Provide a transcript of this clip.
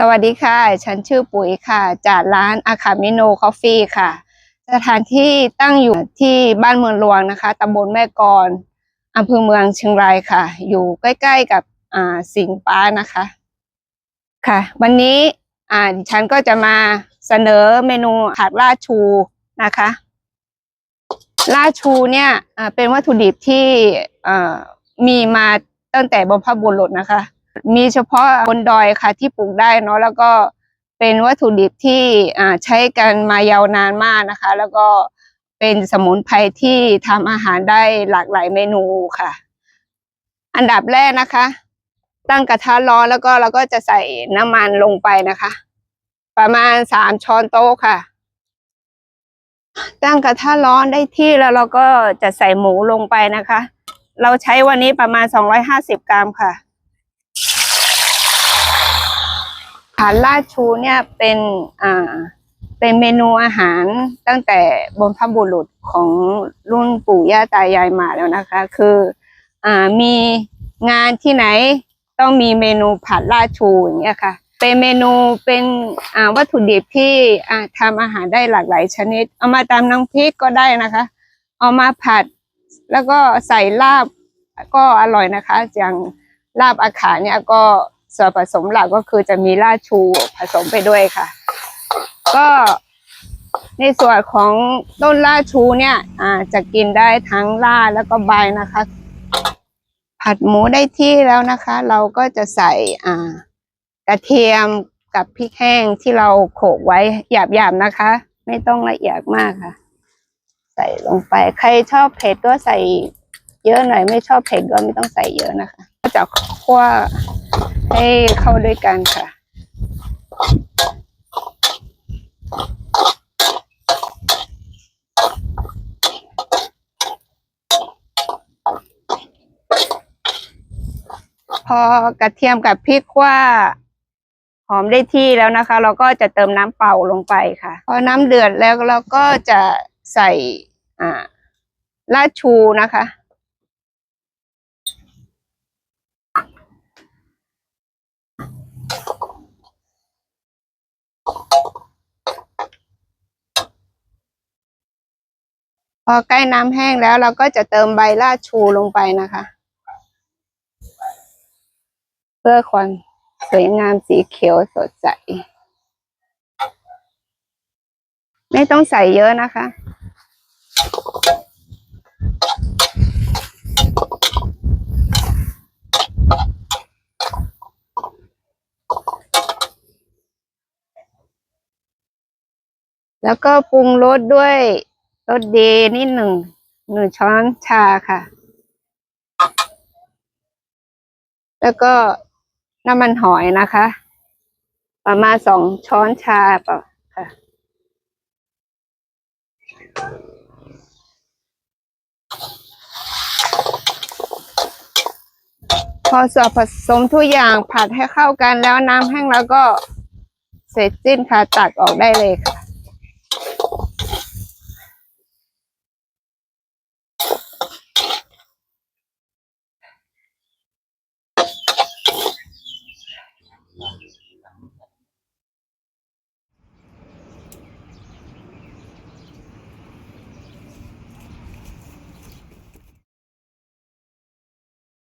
สวัสดีค่ะ ฉันชื่อปุ๋ยค่ะ จากร้านอาคามิโนคอฟฟี่ค่ะ สถานที่ตั้งอยู่ที่บ้านเมืองหลวงนะคะตำบลแม่กลอนอำเภอเมืองเชียงรายค่ะ อยู่ใกล้ ๆ กับสิงห์ป้านะคะ ค่ะ วันนี้ฉันก็จะมาเสนอเมนูผัดลาชูนะคะลาชูเนี่ยเป็นวัตถุดิบที่มีมาตั้งแต่บรรพบุรุษนะคะ มีเฉพาะบนดอยค่ะที่ปลูกได้เนาะแล้วก็เป็นวัตถุดิบที่อ่าใช้กันมายาวนานมากนะคะ แล้วก็เป็นสมุนไพรที่ทำอาหารได้หลากหลายเมนูค่ะ อันดับแรกนะคะ ตั้งกระทะร้อนแล้วก็เราก็จะใส่น้ำมันลงไปนะคะ ประมาณสามช้อนโต๊ะค่ะ ตั้งกระทะร้อนได้ที่แล้วเราก็จะใส่หมูลงไปนะคะ เราใช้วันนี้ประมาณสองร้อยห้าสิบกรัมค่ะ ผานลาดชูเนี่ยเป็นอ่าเป็นเมนูอาหารตั้งแต่บรรพบุรุษของรุ่นปู่ย่าตายายมาแล้วนะคะ คืออ่ามีงานที่ไหนต้องมีเมนูผัดลาดชูอย่างเงี้ยค่ะ เป็นเมนูเป็นวัตถุดิบที่ทำอาหารได้หลากหลายชนิด เอามาตำน้ำพริกก็ได้นะคะ เอามาผัดแล้วก็ใส่ลาบก็อร่อยนะคะ อย่างลาบอาขาเนี่ยก็ ส่วนผสมหลักก็คือจะมีราชูผสมไปด้วยค่ะ ก็ในส่วนของต้นราชูเนี่ยอ่าจะกินได้ทั้งราแล้วก็ใบนะคะ ผัดหมูได้ที่แล้วนะคะ เราก็จะใส่อ่ากระเทียมกับพริกแห้งที่เราโขลกไว้หยาบๆนะคะ ไม่ต้องละเอียดมากค่ะ ใส่ลงไป ใครชอบเผ็ดก็ใส่เยอะหน่อยไม่ชอบเผ็ดก็ไม่ต้องใส่เยอะนะคะก็จะคั่ว ให้เข้าด้วยกันค่ะ พอกระเทียมกับพริกว่าหอมได้ที่แล้วนะคะ เราก็จะเติมน้ำเปล่าลงไปค่ะ พอน้ำเดือดแล้วเราก็จะใส่อ่าราดชูนะคะ พอใกล้น้ำแห้งแล้วเราก็จะเติมใบราดชูลงไปนะคะ เพื่อความสวยงามสีเขียวสดใส ไม่ต้องใส่เยอะนะคะแล้วก็ปรุงรสด้วย รสดีนิดหนึ่งหนึ่งช้อนชาค่ะ แล้วก็น้ำมันหอยนะคะ ประมาณสองช้อนชาเปล่าค่ะพอส่วนผสมทุกอย่างผัดให้เข้ากันแล้วน้ำแห้งแล้วก็เสร็จสิ้นค่ะตักออกได้เลยค่ะ না